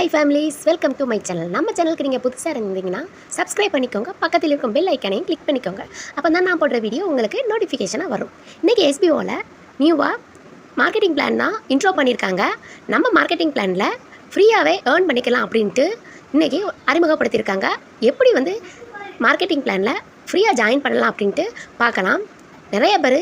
Hi families welcome to my channel நம்ம சேனலுக்கு நீங்கள் புதுசாக இருந்தீங்கன்னா சப்ஸ்கிரைப் பண்ணிக்கோங்க. பக்கத்தில் இருக்கும் பெல் ஐக்கானையும் கிளிக் பண்ணிக்கோங்க. அப்போ தான் நான் போடுற வீடியோ உங்களுக்கு நோட்டிஃபிகேஷனாக வரும். இன்றைக்கி எஸ்பிஓவில் நியூவாக மார்க்கெட்டிங் பிளான் தான் இன்ட்ரோ பண்ணியிருக்காங்க. நம்ம மார்க்கெட்டிங் பிளானில் ஃப்ரீயாகவே ஏர்ன் பண்ணிக்கலாம் அப்படின்ட்டு இன்றைக்கி அறிமுகப்படுத்தியிருக்காங்க. எப்படி வந்து மார்க்கெட்டிங் பிளானில் ஃப்ரீயாக ஜாயின் பண்ணலாம் அப்படின்ட்டு பார்க்கலாம். நிறைய பேர்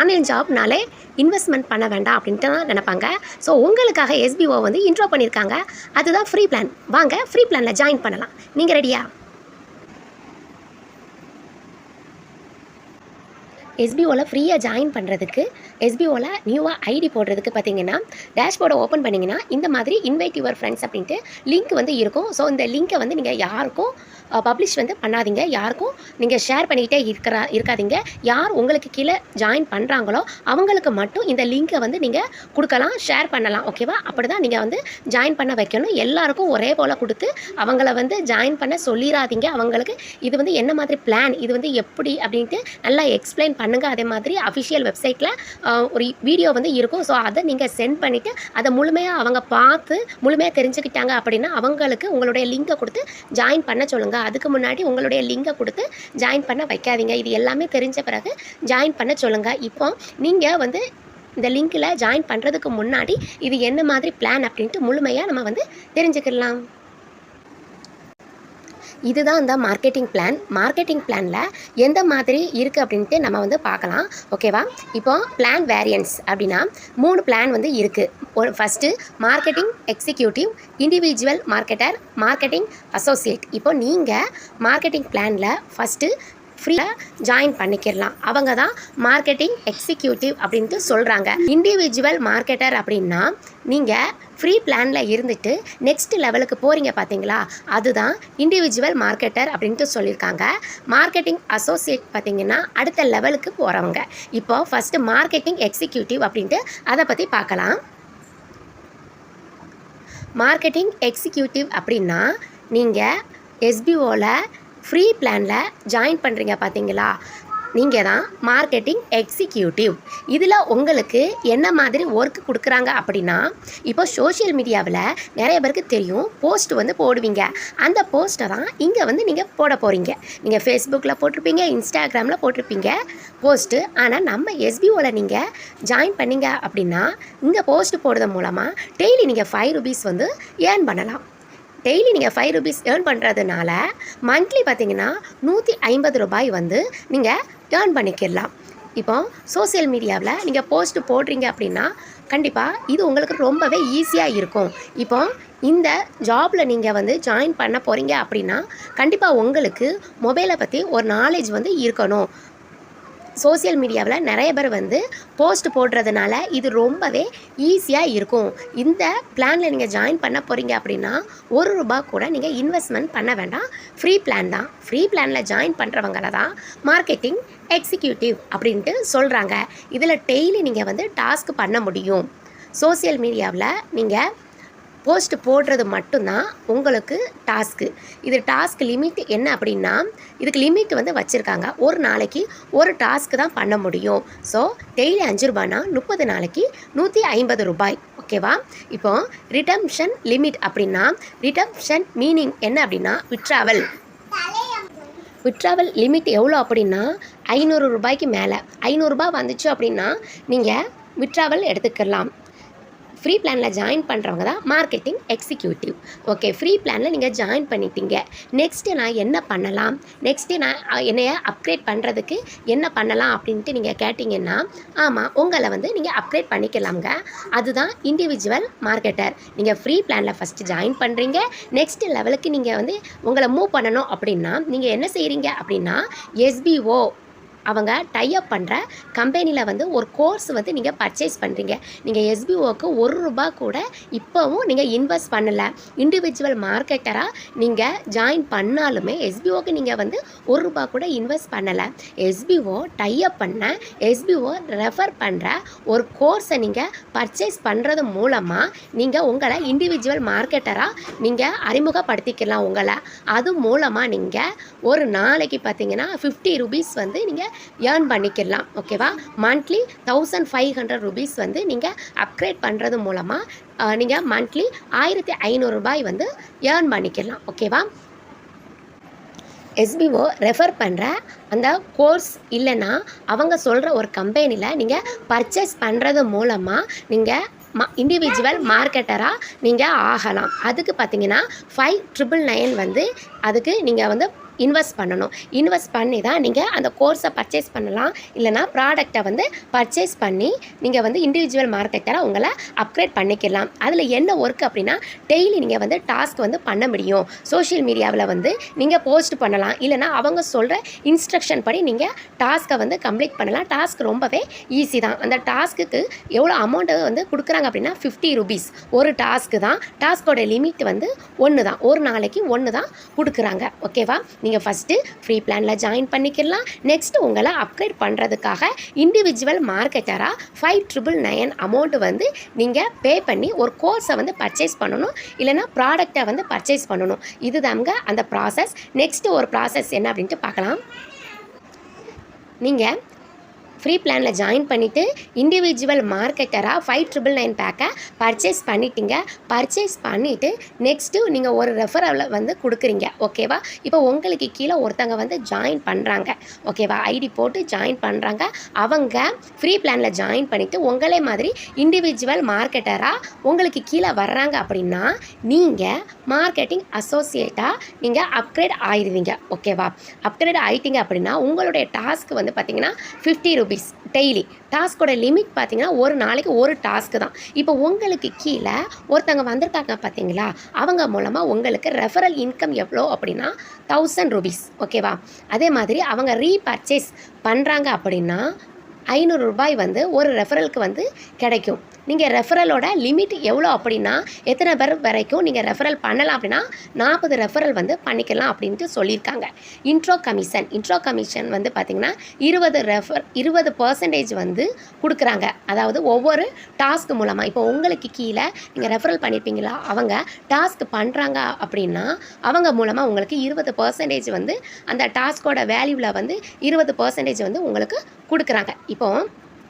ஆன்லைன் ஜாப்னாலே இன்வெஸ்ட்மெண்ட் பண்ண வேண்டாம் அப்படின்ட்டு தான் நினைப்பாங்க. ஸோ உங்களுக்காக எஸ்பிஓ வந்து இன்ட்ரோ பண்ணியிருக்காங்க அதுதான் ஃப்ரீ பிளான் வாங்க ஃப்ரீ பிளானில் ஜாயின் பண்ணலாம். நீங்கள் ரெடியா எஸ்பிஓவில் ஃப்ரீயாக ஜாயின் பண்ணுறதுக்கு எஸ்பிஓவில் நியூவாக ஐடி போடுறதுக்கு பார்த்தீங்கன்னா டேஷ்போர்டை ஓப்பன் பண்ணிங்கன்னா இந்த மாதிரி இன்வைட் யுவர் ஃப்ரெண்ட்ஸ் அப்படின்ட்டு லிங்க் வந்து இருக்கும். ஸோ இந்த லிங்க்கை வந்து நீங்கள் யாருக்கும் பப்ளிஷ் வந்து பண்ணாதீங்க. யாருக்கும் நீங்கள் ஷேர் பண்ணிக்கிட்டே இருக்கிறா இருக்காதீங்க. யார் உங்களுக்கு கீழே ஜாயின் பண்ணுறாங்களோ அவங்களுக்கு மட்டும் இந்த லிங்க்கை வந்து நீங்கள் கொடுக்கலாம் ஷேர் பண்ணலாம். ஓகேவா அப்படி தான் நீங்கள் வந்து ஜாயின் பண்ண வைக்கணும். எல்லாருக்கும் ஒரே போல் கொடுத்து அவங்கள வந்து ஜாயின் பண்ண சொல்லிடாதீங்க அவங்களுக்கு இது வந்து என்ன மாதிரி பிளான் இது வந்து எப்படி அப்படின்ட்டு நல்லா எக்ஸ்பிளைன் பண்ணுங்கள் அதே மாதிரி அஃபிஷியல் வெப்சைட்டில் ஒரு வீடியோ வந்து இருக்கும். ஸோ அதை நீங்கள் சென்ட் பண்ணிவிட்டு அதை முழுமையாக அவங்க பார்த்து முழுமையாக தெரிஞ்சுக்கிட்டாங்க அப்படின்னா அவங்களுக்கு உங்களுடைய லிங்கை கொடுத்து ஜாயின் பண்ண சொல்லுங்கள் அதுக்கு முன்னாடி உங்களுடைய லிங்கை கொடுத்து ஜாயின் பண்ண வைக்காதீங்க. இது எல்லாமே தெரிஞ்ச பிறகு ஜாயின் பண்ண சொல்லுங்கள் இப்போ நீங்கள் வந்து இந்த லிங்கில் ஜாயின் பண்ணுறதுக்கு முன்னாடி இது என்ன மாதிரி பிளான் அப்படின்ட்டு முழுமையாக நம்ம வந்து தெரிஞ்சுக்கலாம் இதுதான் இந்த மார்க்கெட்டிங் பிளான் மார்க்கெட்டிங் பிளானில் எந்த மாதிரி இருக்குது அப்படின்ட்டு நம்ம வந்து பார்க்கலாம். ஓகேவா இப்போ பிளான் வேரியன்ஸ் அப்படின்னா மூணு பிளான் வந்து இருக்குது ஒரு first marketing executive individual marketer marketing associate இப்போ நீங்கள் மார்க்கெட்டிங் பிளானில் ஃபஸ்ட்டு ஃப்ரீயாக ஜாயின் பண்ணிக்கிடலாம். அவங்க தான் மார்க்கெட்டிங் எக்ஸிக்யூட்டிவ் அப்படின்ட்டு சொல்கிறாங்க இண்டிவிஜுவல் மார்க்கெட்டர் அப்படின்னா நீங்கள் ஃப்ரீ பிளானில் இருந்துட்டு நெக்ஸ்ட் லெவலுக்கு போகிறீங்க பார்த்தீங்களா அதுதான் இண்டிவிஜுவல் மார்க்கெட்டர் அப்படின்ட்டு சொல்லியிருக்காங்க. மார்க்கெட்டிங் அசோசியேட் பார்த்தீங்கன்னா அடுத்த லெவலுக்கு போகிறவங்க இப்போ ஃபஸ்ட்டு மார்க்கெட்டிங் எக்ஸிக்யூட்டிவ் அப்படின்ட்டு அதை பற்றி பார்க்கலாம். மார்க்கெட்டிங் எக்ஸிக்யூட்டிவ் அப்படின்னா நீங்கள் எஸ்பிஓவில் ஃப்ரீ பிளானில் ஜாயின் பண்ணுறீங்க பார்த்தீங்களா நீங்கள் தான் மார்க்கெட்டிங் எக்ஸிக்யூட்டிவ் இதில் உங்களுக்கு என்ன மாதிரி ஒர்க் கொடுக்குறாங்க அப்படின்னா இப்போ சோஷியல் மீடியாவில் நிறைய பேருக்கு தெரியும் போஸ்ட் வந்து போடுவீங்க. அந்த போஸ்ட்டை தான் இங்கே வந்து நீங்கள் போட போகிறீங்க நீங்கள் ஃபேஸ்புக்கில் போட்டிருப்பீங்க இன்ஸ்டாகிராமில் போட்டிருப்பீங்க போஸ்ட்டு ஆனால் நம்ம எஸ்பிஓவில் நீங்கள் ஜாயின் பண்ணீங்க அப்படின்னா இங்கே போஸ்ட் போடுறது மூலமாக டெய்லி நீங்கள் ஃபைவ் ருபீஸ் வந்து ஏர்ன் பண்ணலாம். டெய்லி நீங்கள் ஃபைவ் ருபீஸ் ஏர்ன் பண்ணுறதுனால மந்த்லி பார்த்தீங்கன்னா நூற்றி ஐம்பது ரூபாய் வந்து நீங்கள் ஏர்ன் பண்ணிக்கிடலாம். இப்போ சோசியல் மீடியாவில் நீங்கள் போஸ்ட் போடுறீங்க அப்படின்னா கண்டிப்பாக இது உங்களுக்கு ரொம்பவே ஈஸியாக இருக்கும். இப்போ இந்த ஜாபில் நீங்கள் வந்து ஜாயின் பண்ண போகிறீங்க அப்படின்னா கண்டிப்பாக உங்களுக்கு மொபைலை பற்றி ஒரு நாலேஜ் வந்து இருக்கணும். சோசியல் மீடியாவில் நிறைய பேர் வந்து போஸ்ட் போடுறதுனால இது ரொம்பவே ஈஸியாக இருக்கும். இந்த பிளானில் நீங்கள் ஜாயின் பண்ண போகிறீங்க அப்படின்னா ஒரு ரூபா கூட நீங்கள் இன்வெஸ்ட்மெண்ட் பண்ண வேண்டாம். ஃப்ரீ பிளான் தான். ஃப்ரீ பிளானில் ஜாயின் பண்ணுறவங்கள தான் மார்க்கெட்டிங் எக்ஸிக்யூட்டிவ் அப்படின்ட்டு சொல்கிறாங்க இதில் டெய்லி நீங்கள் வந்து டாஸ்க் பண்ண முடியும். சோசியல் மீடியாவில் நீங்கள் போஸ்ட் போடுறது மட்டும்தான் உங்களுக்கு டாஸ்க்கு இது டாஸ்க் லிமிட் என்ன அப்படின்னா இதுக்கு லிமிட் வந்து வச்சுருக்காங்க. ஒரு நாளைக்கு ஒரு டாஸ்க்கு தான் பண்ண முடியும். ஸோ டெய்லி அஞ்சு ரூபாய்னா முப்பது நாளைக்கு நூற்றி ஐம்பது ரூபாய். ஓகேவா இப்போ ரிடம்ஷன் லிமிட் அப்படின்னா ரிடம்ஷன் மீனிங் என்ன அப்படின்னா விட்ராவல் விட்ராவல் லிமிட் எவ்வளோ அப்படின்னா ஐநூறு ரூபாய்க்கு மேலே. ஐநூறுரூபா வந்துச்சு அப்படின்னா நீங்கள் விட்ராவல் எடுத்துக்கலாம். ஃப்ரீ பிளானில் ஜாயின் பண்ணுறவங்க தான் மார்க்கெட்டிங் எக்ஸிக்யூட்டிவ் ஓகே ஃப்ரீ பிளானில் நீங்கள் ஜாயின் பண்ணிட்டீங்க. நெக்ஸ்ட்டு நான் என்ன பண்ணலாம்? நெக்ஸ்ட்டு நான் என்னைய அப்கிரேட் பண்ணுறதுக்கு என்ன பண்ணலாம் அப்படின்ட்டு நீங்கள் கேட்டிங்கன்னா ஆமாம் உங்களை வந்து நீங்கள் அப்கிரேட் பண்ணிக்கலாம்ங்க. அதுதான் இண்டிவிஜுவல் மார்க்கெட்டர் நீங்கள் ஃப்ரீ பிளானில் ஃபஸ்ட்டு ஜாயின் பண்ணுறீங்க நெக்ஸ்ட் லெவலுக்கு நீங்கள் வந்து உங்களை மூவ் பண்ணணும் அப்படின்னா நீங்கள் என்ன செய்கிறீங்க அப்படின்னா எஸ்பிஓ அவங்க டைஅப் பண்ணுற கம்பெனியில் வந்து ஒரு கோர்ஸ் வந்து நீங்கள் பர்ச்சேஸ் பண்ணுறீங்க நீங்கள் எஸ்பிஓக்கு ஒரு ரூபா கூட இப்போவும் நீங்கள் இன்வெஸ்ட் பண்ணலை. இண்டிவிஜுவல் மார்க்கெட்டராக நீங்கள் ஜாயின் பண்ணாலுமே எஸ்பிஓக்கு நீங்கள் வந்து ஒரு ரூபா கூட இன்வெஸ்ட் பண்ணலை. எஸ்பிஓ டைஅப் பண்ண எஸ்பிஓ ரெஃபர் பண்ணுற ஒரு கோர்ஸை நீங்கள் பர்ச்சேஸ் பண்ணுறது மூலமாக நீங்கள் உங்களை இண்டிவிஜுவல் மார்க்கெட்டராக நீங்கள் அறிமுகப்படுத்திக்கலாம் உங்களை. அது மூலமாக நீங்கள் ஒரு நாளைக்கு பார்த்தீங்கன்னா ஃபிஃப்டி ருபீஸ் வந்து நீங்கள் ஏர்ன் பண்ணிக்கலாம் ஓகேவா monthly thousand five hundred rupees வந்து நீங்கள் அப்கிரேட் பண்ணுறது மூலமாக நீங்கள் மந்த்லி ஆயிரத்தி ஐநூறுரூபாய் வந்து ஏர்ன் பண்ணிக்கலாம் ஓகேவா எஸ்பிஓ ரெஃபர் பண்ணுற அந்த கோர்ஸ் இல்லைன்னா அவங்க சொல்கிற ஒரு கம்பெனியில் நீங்கள் பர்ச்சேஸ் பண்ணுறது மூலமாக நீங்கள் மா இண்டிவிஜுவல் மார்க்கெட்டராக நீங்கள் ஆகலாம். அதுக்கு பார்த்தீங்கன்னா ஃபைவ் ட்ரிபிள் நைன் வந்து அதுக்கு நீங்கள் வந்து இன்வெஸ்ட் பண்ணணும். இன்வெஸ்ட் பண்ணி தான் நீங்கள் அந்த கோர்ஸை பர்ச்சேஸ் பண்ணலாம். இல்லைனா ப்ராடக்டை வந்து பர்ச்சேஸ் பண்ணி நீங்கள் வந்து இண்டிவிஜுவல் மார்க்கெட்டராக உங்களை அப்கிரேட் பண்ணிக்கலாம். அதில் என்ன ஒர்க் அப்படின்னா டெய்லி நீங்கள் வந்து டாஸ்க் வந்து பண்ண முடியும். சோஷியல் மீடியாவில் வந்து நீங்கள் போஸ்ட் பண்ணலாம். இல்லைனா அவங்க சொல்கிற இன்ஸ்ட்ரக்ஷன் படி நீங்கள் டாஸ்க்கை வந்து கம்ப்ளீட் பண்ணலாம். டாஸ்க் ரொம்பவே ஈஸி தான். அந்த டாஸ்க்குக்கு எவ்வளோ அமௌண்ட்டு வந்து கொடுக்குறாங்க அப்படின்னா ஃபிஃப்டி ருபீஸ் ஒரு டாஸ்க்கு தான். டாஸ்கோட லிமிட் வந்து ஒன்று தான் ஒரு நாளைக்கு ஒன்று தான் கொடுக்குறாங்க ஓகேவா நீங்கள் ஃபஸ்ட்டு ஃப்ரீ பிளானில் ஜாயின் பண்ணிக்கலாம் நெக்ஸ்ட் உங்களை அப்கிரேட் பண்ணுறதுக்காக இண்டிவிஜுவல் மார்க்கெட்டராக ஃபைவ் ட்ரிபிள் நைன் அமௌண்ட் வந்து நீங்கள் பே பண்ணி ஒரு கோர்ஸை வந்து பர்ச்சேஸ் பண்ணணும். இல்லைனா ப்ராடக்டை வந்து பர்ச்சேஸ் பண்ணணும். இதுதாங்க அந்த ப்ராசஸ் நெக்ஸ்ட்டு ஒரு ப்ராசஸ் என்ன அப்படின்ட்டு பார்க்கலாம். நீங்கள் ஃப்ரீ பிளானில் ஜாயின் பண்ணிவிட்டு இண்டிவிஜுவல் மார்க்கெட்டராக ஃபைவ் ட்ரிபிள் நைன் பேக்கை பர்ச்சேஸ் பண்ணிட்டீங்க. பர்ச்சேஸ் பண்ணிவிட்டு நெக்ஸ்ட்டு நீங்கள் ஒரு ரெஃபரவில் வந்து கொடுக்குறீங்க. ஓகேவா இப்போ உங்களுக்கு கீழே ஒருத்தங்க வந்து ஜாயின் பண்ணுறாங்க ஓகேவா ஐடி போட்டு ஜாயின் பண்ணுறாங்க அவங்க ஃப்ரீ பிளானில் ஜாயின் பண்ணிவிட்டு உங்களே மாதிரி இண்டிவிஜுவல் மார்க்கெட்டராக உங்களுக்கு கீழே வர்றாங்க அப்படின்னா நீங்கள் மார்க்கெட்டிங் அசோசியேட்டாக நீங்கள் அப்கிரேட் ஆயிடுவீங்க ஓகேவா அப்கிரேட் ஆகிட்டீங்க அப்படின்னா உங்களுடைய டாஸ்க் வந்து பார்த்தீங்கன்னா ஃபிஃப்டி ருபீஸ் டெய்லி டாஸ்கோட லிமிட் பார்த்தீங்கன்னா ஒரு நாளைக்கு ஒரு டாஸ்க்கு தான். இப்போ உங்களுக்கு கீழே ஒருத்தவங்க வந்திருக்காங்க பார்த்தீங்களா? அவங்க மூலமாக உங்களுக்கு ரெஃபரல் இன்கம் எவ்வளோ அப்படின்னா தௌசண்ட் ருபீஸ் ஓகேவா அதே மாதிரி அவங்க ரீபர்ச்சேஸ் பண்ணுறாங்க அப்படின்னா ஐநூறு ரூபாய் வந்து ஒரு ரெஃபரலுக்கு வந்து கிடைக்கும். நீங்கள் ரெஃபரலோட லிமிட் எவ்வளோ அப்படின்னா எத்தனை பேர் வரைக்கும் நீங்கள் ரெஃபரல் பண்ணலாம் அப்படின்னா நாற்பது ரெஃபரல் வந்து பண்ணிக்கலாம் அப்படின்ட்டு சொல்லியிருக்காங்க. இன்ட்ரோ கமிஷன் இன்ட்ரோ கமிஷன் வந்து பார்த்திங்கன்னா இருபது ரெஃபர் இருபது பர்சன்டேஜ் வந்து கொடுக்குறாங்க. அதாவது ஒவ்வொரு டாஸ்க் மூலமாக இப்போ உங்களுக்கு கீழே நீங்கள் ரெஃபரல் பண்ணியிருப்பீங்களா அவங்க டாஸ்க் பண்ணுறாங்க அப்படின்னா அவங்க மூலமாக உங்களுக்கு இருபது பர்சன்டேஜ் வந்து அந்த டாஸ்கோட வேல்யூவில் வந்து இருபது பர்சன்டேஜ் வந்து உங்களுக்கு கொடுக்குறாங்க. இப்போ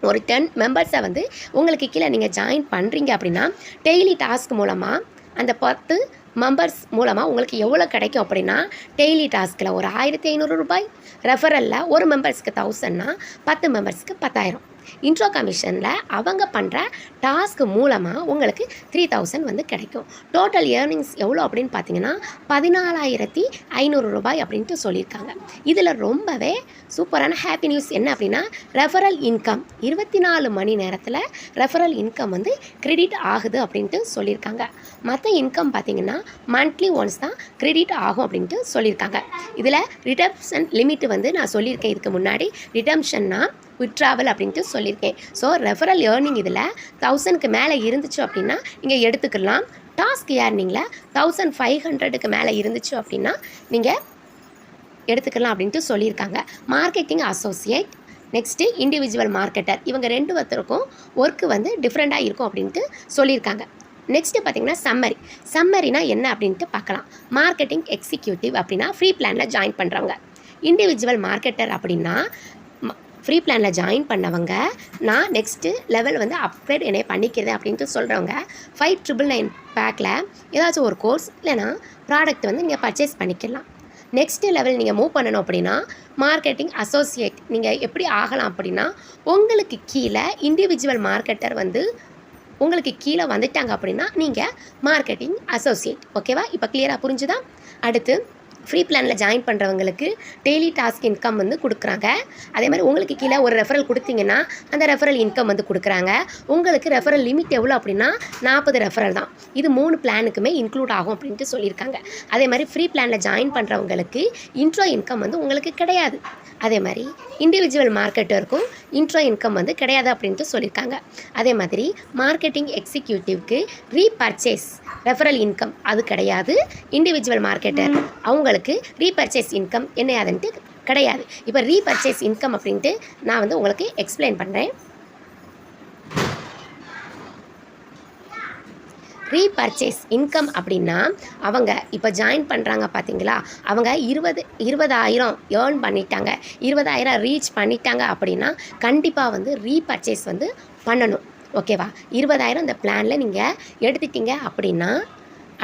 ஒரு டென் மெம்பர்ஸை வந்து உங்களுக்கு கீழே நீங்கள் ஜாயின் பண்ணுறீங்க அப்படின்னா டெய்லி டாஸ்க் மூலமாக அந்த பத்து மெம்பர்ஸ் மூலமாக உங்களுக்கு எவ்வளோ கிடைக்கும் அப்படின்னா டெய்லி டாஸ்கில் ஒரு ஆயிரத்தி ஐநூறு ரூபாய். ரெஃபரலில் ஒரு மெம்பர்ஸ்க்கு தௌசண்ட்னா பத்து மெம்பர்ஸ்க்கு பத்தாயிரம். இன்ட்ரோ கமிஷனில் அவங்க பண்ணுற டாஸ்க் மூலமாக உங்களுக்கு த்ரீ தௌசண்ட் வந்து கிடைக்கும். டோட்டல் ஏர்னிங்ஸ் எவ்வளோ அப்படின்னு பார்த்தீங்கன்னா பதினாலாயிரத்தி ஐநூறு ரூபாய் அப்படின்ட்டு சொல்லியிருக்காங்க. இதில் ரொம்பவே சூப்பரான ஹாப்பி நியூஸ் என்ன அப்படின்னா ரெஃபரல் இன்கம் இருபத்தி நாலு மணி நேரத்தில் ரெஃபரல் இன்கம் வந்து கிரெடிட் ஆகுது அப்படின்ட்டு சொல்லியிருக்காங்க. மற்ற இன்கம் பார்த்தீங்கன்னா மந்த்லி ஒன்ஸ் தான் கிரெடிட் ஆகும் அப்படின்ட்டு சொல்லியிருக்காங்க. இதில் ரிடம்ஷன் லிமிட் வந்து நான் சொல்லியிருக்கேன் இதுக்கு முன்னாடி. ரிடம்ஷன்னா விட்ராவல் அப்படின்ட்டு சொல்லியிருக்கேன். ஸோ ரெஃபரல் ஏர்னிங் இதில் தௌசண்ட்க்கு மேலே இருந்துச்சு அப்படின்னா நீங்கள் எடுத்துக்கலாம். டாஸ்க் ஏர்னிங்கில் தௌசண்ட் ஃபைவ் ஹண்ட்ரடுக்கு மேலே இருந்துச்சு அப்படின்னா நீங்கள் எடுத்துக்கலாம் அப்படின்ட்டு சொல்லியிருக்காங்க. Marketing associate next individual marketer இவங்க ரெண்டு ஒருத்தருக்கும் ஒர்க்கு வந்து டிஃப்ரெண்ட்டாக இருக்கும் அப்படின்ட்டு சொல்லியிருக்காங்க. நெக்ஸ்ட்டு பார்த்தீங்கன்னா சம்மரி சம்மரினா என்ன அப்படின்ட்டு பார்க்கலாம். மார்க்கெட்டிங் எக்ஸிக்யூட்டிவ் அப்படின்னா ஃப்ரீ பிளானில் ஜாயின் பண்ணுறவங்க இண்டிவிஜுவல் மார்க்கெட்டர் அப்படின்னா ஃப்ரீ பிளானில் ஜாயின் பண்ணவங்க நான் நெக்ஸ்ட்டு லெவல் வந்து அப்கிரேட் என்னை பண்ணிக்கிறேன் அப்படின்ட்டு சொல்கிறவங்க ஃபைவ் ட்ரிபிள் நைன் பேக்கில் ஏதாச்சும் ஒரு கோர்ஸ் இல்லைனா ப்ராடக்ட் வந்து நீங்கள் பர்ச்சேஸ் பண்ணிக்கலாம். நெக்ஸ்ட் லெவல் நீங்கள் மூவ் பண்ணணும் அப்படின்னா மார்க்கெட்டிங் அசோசியேட் நீங்கள் எப்படி ஆகலாம் அப்படின்னா உங்களுக்கு கீழே இண்டிவிஜுவல் மார்க்கெட்டர் வந்து உங்களுக்கு கீழே வந்துட்டாங்க அப்படின்னா நீங்கள் மார்க்கெட்டிங் அசோசியேட் ஓகேவா இப்போ கிளியராக புரிஞ்சுதா? அடுத்து ஃப்ரீ பிளானில் ஜாயின் பண்ணுறவங்களுக்கு டெய்லி டாஸ்க் இன்கம் வந்து கொடுக்குறாங்க. அதே மாதிரி உங்களுக்கு கீழே ஒரு ரெஃபரல் கொடுத்தீங்கன்னா அந்த ரெஃபரல் இன்கம் வந்து கொடுக்குறாங்க. உங்களுக்கு ரெஃபரல் லிமிட் எவ்வளோ அப்படின்னா நாற்பது ரெஃபரல் தான். இது மூணு பிளானுக்குமே இன்க்ளூட் ஆகும் அப்படின்ட்டு சொல்லியிருக்காங்க. அதே மாதிரி ஃப்ரீ பிளானில் ஜாயின் பண்ணுறவங்களுக்கு இன்ட்ரோ இன்கம் வந்து உங்களுக்கு கிடையாது. அதே மாதிரி இண்டிவிஜுவல் மார்க்கெட்டருக்கும் இன்ட்ரோ இன்கம் வந்து கிடையாது அப்படின்ட்டு சொல்லியிருக்காங்க. அதே மாதிரி மார்க்கெட்டிங் எக்ஸிக்யூட்டிவ்க்கு ரீபர்ச்சேஸ் ரெஃபரல் இன்கம் அது கிடையாது. இண்டிவிஜுவல் மார்க்கெட்டர் அவங்களுக்கு ரீபர்ச்சேஸ் இன்கம் என்ன அதுன்ட்டு கிடையாது. இப்போ ரீபர்ச்சேஸ் இன்கம் அப்படின்ட்டு நான் வந்து உங்களுக்கு எக்ஸ்பிளைன் பண்ணுறேன் ரீபர்ச்சேஸ் இன்கம் அப்படின்னா அவங்க இப்போ ஜாயின் பண்ணுறாங்க பார்த்தீங்களா அவங்க இருபது இருபதாயிரம் ஏர்ன் பண்ணிட்டாங்க. இருபதாயிரம் ரீச் பண்ணிட்டாங்க அப்படின்னா கண்டிப்பாக வந்து ரீபர்ச்சேஸ் வந்து பண்ணணும். ஓகேவா இருபதாயிரம் இந்த பிளானில் நீங்கள் எடுத்துட்டீங்க அப்படின்னா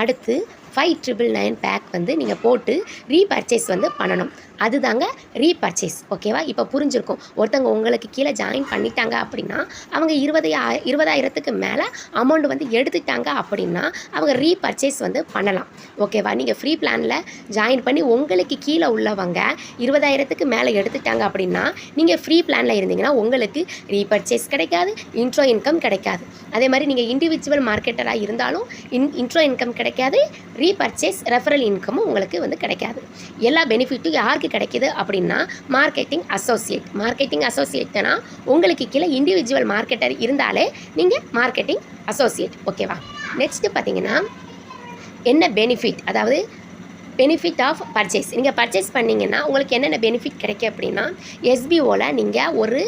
அடுத்து ஃபைவ் ட்ரிபிள் நைன் பேக் வந்து நீங்கள் போட்டு ரீபர்ச்சேஸ் வந்து பண்ணணும். அதுதாங்க ரீபர்ச்சேஸ் ஓகேவா இப்போ புரிஞ்சிருக்கும். ஒருத்தவங்க உங்களுக்கு கீழே ஜாயின் பண்ணிட்டாங்க அப்படின்னா அவங்க இருபதாயிர இருபதாயிரத்துக்கு மேலே அமௌண்ட் வந்து எடுத்துட்டாங்க அப்படின்னா அவங்க ரீபர்ச்சேஸ் வந்து பண்ணலாம். ஓகேவா நீங்கள் ஃப்ரீ பிளானில் ஜாயின் பண்ணி உங்களுக்கு கீழே உள்ளவங்க இருபதாயிரத்துக்கு மேலே எடுத்துட்டாங்க அப்படின்னா நீங்கள் ஃப்ரீ பிளானில் இருந்தீங்கன்னா உங்களுக்கு ரீபர்ச்சேஸ் கிடைக்காது இன்ட்ரோ இன்கம் கிடைக்காது. அதே மாதிரி நீங்கள் இண்டிவிஜுவல் மார்க்கெட்டராக இருந்தாலும் இன் இன்ட்ரோ இன்கம் கிடைக்காது ரீபர்ச்சேஸ் ரெஃபரல் இன்கமும் உங்களுக்கு வந்து கிடைக்காது. எல்லா பெனிஃபிட்டும் யாருக்கு கிடைக்கிது அப்படின்னா மார்க்கெட்டிங் அசோசியேட் மார்க்கெட்டிங் அசோசியேட்னா உங்களுக்கு கீழே இண்டிவிஜுவல் மார்க்கெட்டர் இருந்தாலே நீங்கள் மார்க்கெட்டிங் அசோசியேட் ஓகேவா நெக்ஸ்ட்டு பார்த்தீங்கன்னா என்ன பெனிஃபிட் அதாவது பெனிஃபிட் ஆஃப் பர்ச்சேஸ் நீங்கள் பர்ச்சேஸ் பண்ணிங்கன்னா உங்களுக்கு என்னென்ன பெனிஃபிட் கிடைக்கும் அப்படின்னா எஸ்பிஓவில் நீங்கள் ஒரு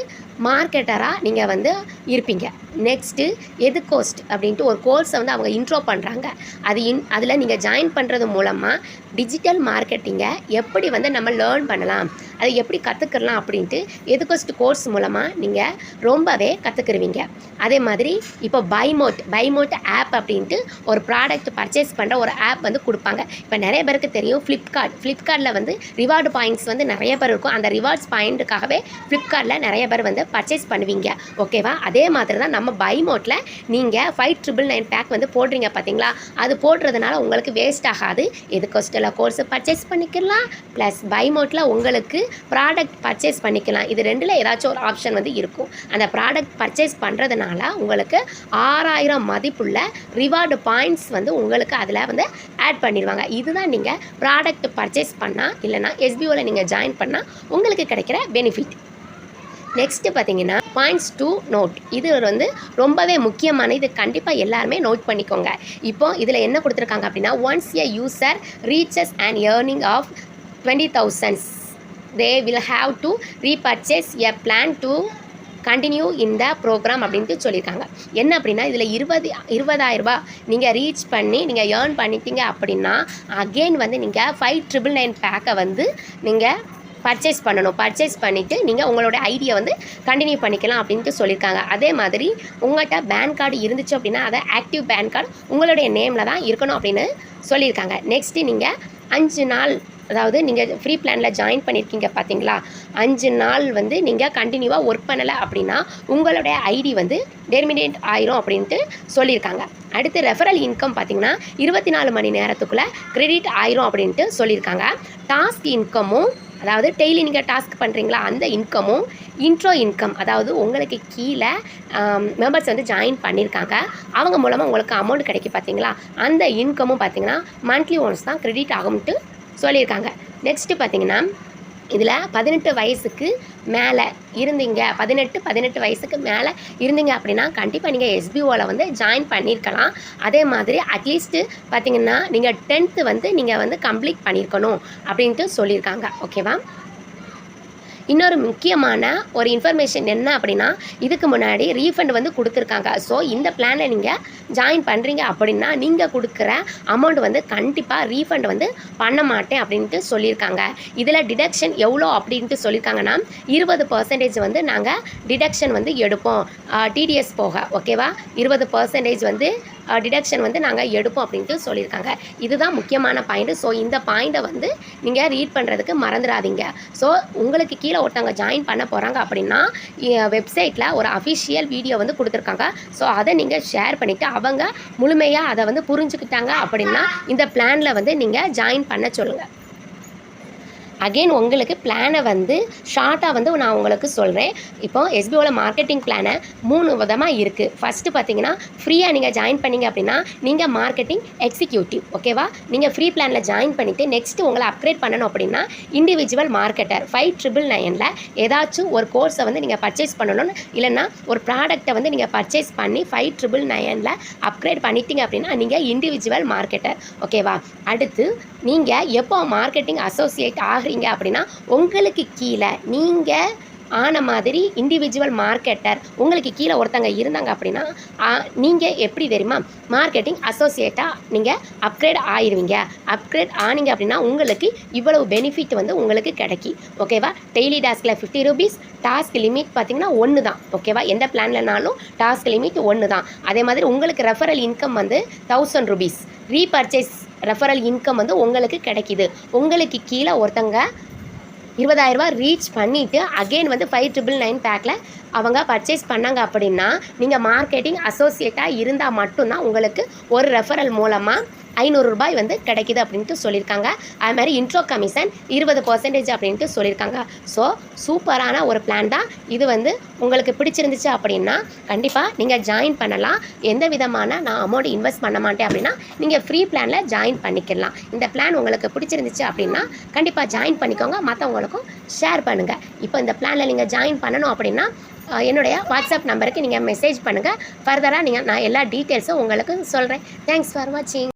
மார்க்கெட்டராக நீங்கள் வந்து இருப்பீங்க. நெக்ஸ்ட்டு எது கோஸ்ட் அப்படின்ட்டு ஒரு கோர்ஸை வந்து அவங்க இன்ட்ரோ பண்ணுறாங்க அது இன் அதில் நீங்கள் ஜாயின் பண்ணுறது மூலமாக டிஜிட்டல் மார்க்கெட்டிங்கை எப்படி வந்து நம்ம லேர்ன் பண்ணலாம் அதை எப்படி கற்றுக்கலாம் அப்படின்ட்டு எதுகோஸ்ட் கோர்ஸ் மூலமாக நீங்கள் ரொம்பவே கற்றுக்குருவீங்க அதே மாதிரி இப்போ பைமோட் பைமோட் ஆப் அப்படின்ட்டு ஒரு ப்ராடக்ட் பர்ச்சேஸ் பண்ணுற ஒரு ஆப் வந்து கொடுப்பாங்க. இப்போ நிறைய பேருக்கு தெரியும் ஃப்ளிப்கார்ட் ஃப்ளிப்கார்ட்டில் வந்து ரிவார்டு பாயிண்ட்ஸ் வந்து நிறைய பேர் இருக்கும். அந்த ரிவார்ட்ஸ் பாயிண்ட்டுக்காகவே ஃப்ளிப்கார்ட்டில் நிறைய பேர் வந்து பர்ச்சேஸ் பண்ணுவீங்க. ஓகேவா அதே மாதிரி தான் நம்ம பை மோட்டில் நீங்கள் ஃபைவ் ட்ரிபிள் நைன் பேக் வந்து போடுறீங்க பார்த்தீங்களா அது போடுறதுனால உங்களுக்கு வேஸ்ட் ஆகாது. இது கொஸ்டில் கோர்ஸை பர்ச்சேஸ் பண்ணிக்கலாம். ப்ளஸ் பை மோட்டில் உங்களுக்கு ப்ராடக்ட் பர்ச்சேஸ் பண்ணிக்கலாம். இது ரெண்டில் ஏதாச்சும் ஒரு ஆப்ஷன் வந்து இருக்கும். அந்த ப்ராடக்ட் பர்ச்சேஸ் பண்ணுறதுனால உங்களுக்கு ஆறாயிரம் மதிப்புள்ள ரிவார்டு பாயிண்ட்ஸ் வந்து உங்களுக்கு அதில் வந்து ஆட் பண்ணிடுவாங்க. இதுதான் நீங்கள் ப்ராடக்ட் பர்ச்சேஸ் பண்ணால் இல்லைனா எஸ்பிஓவில் நீங்கள் ஜாயின் பண்ணால் உங்களுக்கு கிடைக்கிற பெனிஃபிட் நெக்ஸ்ட்டு பார்த்தீங்கன்னா பாயிண்ட்ஸ் டூ நோட் இது வந்து ரொம்பவே முக்கியமான இது கண்டிப்பாக எல்லாருமே நோட் பண்ணிக்கோங்க. இப்போ இதில் என்ன கொடுத்துருக்காங்க அப்படின்னா once a user reaches and earning of twenty thousands they will have to repurchase a plan to continue இந்த ப்ரோக்ராம் அப்படின்ட்டு சொல்லியிருக்காங்க. என்ன அப்படின்னா இதில் இருபது இருபதாயிரரூபா நீங்கள் ரீச் பண்ணி நீங்கள் ஏர்ன் பண்ணிட்டீங்க அப்படின்னா அகெயின் வந்து நீங்கள் ஃபைவ் ட்ரிபிள் நைன் பேக்கை வந்து நீங்கள் பர்ச்சேஸ் பண்ணணும். பர்ச்சேஸ் பண்ணிவிட்டு நீங்கள் உங்களோட ஐடியை வந்து கண்டினியூ பண்ணிக்கலாம் அப்படின்ட்டு சொல்லியிருக்காங்க அதே மாதிரி உங்கள்கிட்ட பேன் கார்டு இருந்துச்சு அப்படின்னா அதை ஆக்டிவ் பேன் கார்டு உங்களுடைய நேமில் தான் இருக்கணும் அப்படின்னு சொல்லியிருக்காங்க நெக்ஸ்ட்டு நீங்கள் அஞ்சு நாள் அதாவது நீங்கள் ஃப்ரீ பிளானில் ஜாயின் பண்ணியிருக்கீங்க பார்த்தீங்களா அஞ்சு நாள் வந்து நீங்கள் கண்டினியூவாக ஒர்க் பண்ணலை அப்படின்னா உங்களுடைய ஐடி வந்து டெர்மினேட் ஆயிரும் அப்படின்ட்டு சொல்லியிருக்காங்க அடுத்து ரெஃபரல் இன்கம் பார்த்தீங்கன்னா இருபத்தி நாலு மணி நேரத்துக்குள்ளே கிரெடிட் ஆயிரும் அப்படின்ட்டு சொல்லியிருக்காங்க டாஸ்க் இன்கமும் அதாவது டெய்லி நீங்கள் டாஸ்க் பண்ணுறீங்களா அந்த இன்கமும் இன்ட்ரோ இன்கம் அதாவது உங்களுக்கு கீழே மெம்பர்ஸ் வந்து ஜாயின் பண்ணியிருக்காங்க அவங்க மூலமாக உங்களுக்கு அமௌண்ட் கிடைக்கும் பார்த்தீங்களா அந்த இன்கமும் பார்த்தீங்கன்னா மந்த்லி ஒன்ஸ் தான் கிரெடிட் ஆகும்ட்டு சொல்லியிருக்காங்க. நெக்ஸ்ட்டு பார்த்தீங்கன்னா இதில் பதினெட்டு வயசுக்கு மேலே இருந்தீங்க. பதினெட்டு பதினெட்டு வயசுக்கு மேலே இருந்தீங்க அப்படின்னா கண்டிப்பாக நீங்கள் எஸ்பிஓவில் வந்து ஜாயின் பண்ணியிருக்கலாம். அதே மாதிரி அட்லீஸ்ட்டு பார்த்தீங்கன்னா நீங்கள் டென்த்து வந்து நீங்கள் வந்து கம்ப்ளீட் பண்ணியிருக்கணும் அப்படின்ட்டு சொல்லியிருக்காங்க. ஓகேவா இன்னொரு முக்கியமான ஒரு இன்ஃபர்மேஷன் என்ன அப்படின்னா இதுக்கு முன்னாடி ரீஃபண்ட் வந்து கொடுத்துருக்காங்க. ஸோ இந்த பிளானை நீங்கள் ஜாயின் பண்ணுறீங்க அப்படின்னா நீங்கள் கொடுக்குற அமௌண்ட் வந்து கண்டிப்பாக ரீஃபண்ட் வந்து பண்ண மாட்டேன் அப்படின்ட்டு சொல்லியிருக்காங்க. இதில் டிடக்ஷன் எவ்வளோ அப்படின்ட்டு சொல்லியிருக்காங்கன்னா இருபது பர்சன்டேஜ் வந்து நாங்கள் டிடக்ஷன் வந்து எடுப்போம். டிடிஎஸ் போக ஓகேவா இருபது பர்சன்டேஜ் வந்து டிடக்ஷன் வந்து நாங்கள் எடுப்போம் அப்படின்ட்டு சொல்லியிருக்காங்க. இதுதான் முக்கியமான பாயிண்ட்டு ஸோ இந்த பாயிண்ட்டை வந்து நீங்கள் ரீட் பண்ணுறதுக்கு மறந்துடாதீங்க. ஸோ உங்களுக்கு கீழே ஒருத்தவங்க ஜாயின் பண்ண போகிறாங்க அப்படின்னா வெப்சைட்டில் ஒரு அஃபிஷியல் வீடியோ வந்து கொடுத்துருக்காங்க. ஸோ அதை நீங்கள் ஷேர் பண்ணிவிட்டு அவங்க முழுமையாக அதை வந்து புரிஞ்சுக்கிட்டாங்க அப்படின்னா இந்த பிளானில் வந்து நீங்கள் ஜாயின் பண்ண சொல்லுங்கள் அகெயின் உங்களுக்கு பிளானை வந்து ஷார்ட்டாக வந்து நான் உங்களுக்கு சொல்கிறேன் இப்போ எஸ்பிஓவில் மார்க்கெட்டிங் பிளானை மூணு விதமாக இருக்குது ஃபஸ்ட்டு பார்த்தீங்கன்னா ஃப்ரீயாக நீங்கள் ஜாயின் பண்ணீங்க அப்படின்னா நீங்கள் மார்க்கெட்டிங் எக்ஸிக்யூட்டிவ் ஓகேவா நீங்கள் ஃப்ரீ பிளானில் ஜாயின் பண்ணிவிட்டு நெக்ஸ்ட்டு உங்களை அப்கிரேட் பண்ணணும் அப்படின்னா இண்டிவிஜுவல் மார்க்கெட்டர் ஃபைவ் ட்ரிபிள் நைனில் ஏதாச்சும் ஒரு கோர்ஸை வந்து நீங்கள் பர்ச்சேஸ் பண்ணணும்னு இல்லைன்னா ஒரு ப்ராடக்ட்டை வந்து நீங்கள் பர்ச்சேஸ் பண்ணி ஃபைவ் ட்ரிபிள் நைனில் அப்கிரேட் பண்ணிட்டீங்க அப்படின்னா நீங்கள் இண்டிவிஜுவல் மார்க்கெட்டர் ஓகேவா அடுத்து நீங்கள் எப்போ மார்க்கெட்டிங் அசோசியேட் ஆகிறீங்க அப்படின்னா உங்களுக்கு கீழே நீங்கள் ஆன மாதிரி இண்டிவிஜுவல் மார்க்கெட்டர் உங்களுக்கு கீழே ஒருத்தங்க இருந்தாங்க அப்படின்னா நீங்கள் எப்படி தெரியுமா? மார்க்கெட்டிங் அசோசியேட்டாக நீங்கள் அப்கிரேட் ஆயிருவீங்க. அப்கிரேட் ஆனீங்க அப்படின்னா உங்களுக்கு இவ்வளவு பெனிஃபிட் வந்து உங்களுக்கு கிடைக்கி ஓகேவா டெய்லி டாஸ்கில் ஃபிஃப்டி ருபீஸ் டாஸ்க் லிமிட் பார்த்தீங்கன்னா ஒன்று தான் ஓகேவா எந்த பிளான்லனாலும் டாஸ்க் லிமிட் ஒன்று தான் அதே மாதிரி உங்களுக்கு ரெஃபரல் இன்கம் வந்து thousand rupees repurchase referral income வந்து உங்களுக்கு கிடைக்கிது. உங்களுக்கு கீழே ஒருத்தங்க இருபதாயிரரூபா ரீச் பண்ணிவிட்டு அகெயின் வந்து ஃபைவ் ட்ரிபிள் நைன் பேக்கில் அவங்க பர்ச்சேஸ் பண்ணாங்க அப்படின்னா நீங்கள் மார்க்கெட்டிங் அசோசியேட்டாக இருந்தால் மட்டும்தான் உங்களுக்கு ஒரு ரெஃபரல் மூலமாக ஐநூறு ரூபாய் வந்து கிடைக்குது அப்படின்ட்டு சொல்லியிருக்காங்க. அது மாதிரி இன்ட்ரோ கமிஷன் இருபது பர்சன்டேஜ் அப்படின்ட்டு சொல்லியிருக்காங்க. ஸோ சூப்பரான ஒரு பிளான் தான். இது வந்து உங்களுக்கு பிடிச்சிருந்துச்சு அப்படின்னா கண்டிப்பாக நீங்கள் ஜாயின் பண்ணலாம். எந்த விதமான நான் அமௌண்ட் இன்வெஸ்ட் பண்ண மாட்டேன் அப்படின்னா நீங்கள் ஃப்ரீ பிளானில் ஜாயின் பண்ணிக்கலாம். இந்த பிளான் உங்களுக்கு பிடிச்சிருந்துச்சு அப்படின்னா கண்டிப்பாக ஜாயின் பண்ணிக்கோங்க. மற்றவங்களுக்கும் ஷேர் பண்ணுங்கள் இப்போ இந்த பிளானில் நீங்கள் ஜாயின் பண்ணணும் அப்படின்னா என்னுடைய வாட்ஸ்அப் நம்பருக்கு நீங்கள் மெசேஜ் பண்ணுங்கள் ஃபர்தராக நீங்கள் நான் எல்லா டீட்டெயில்ஸும் உங்களுக்கு சொல்கிறேன் தேங்க்ஸ் ஃபார் வாட்சிங்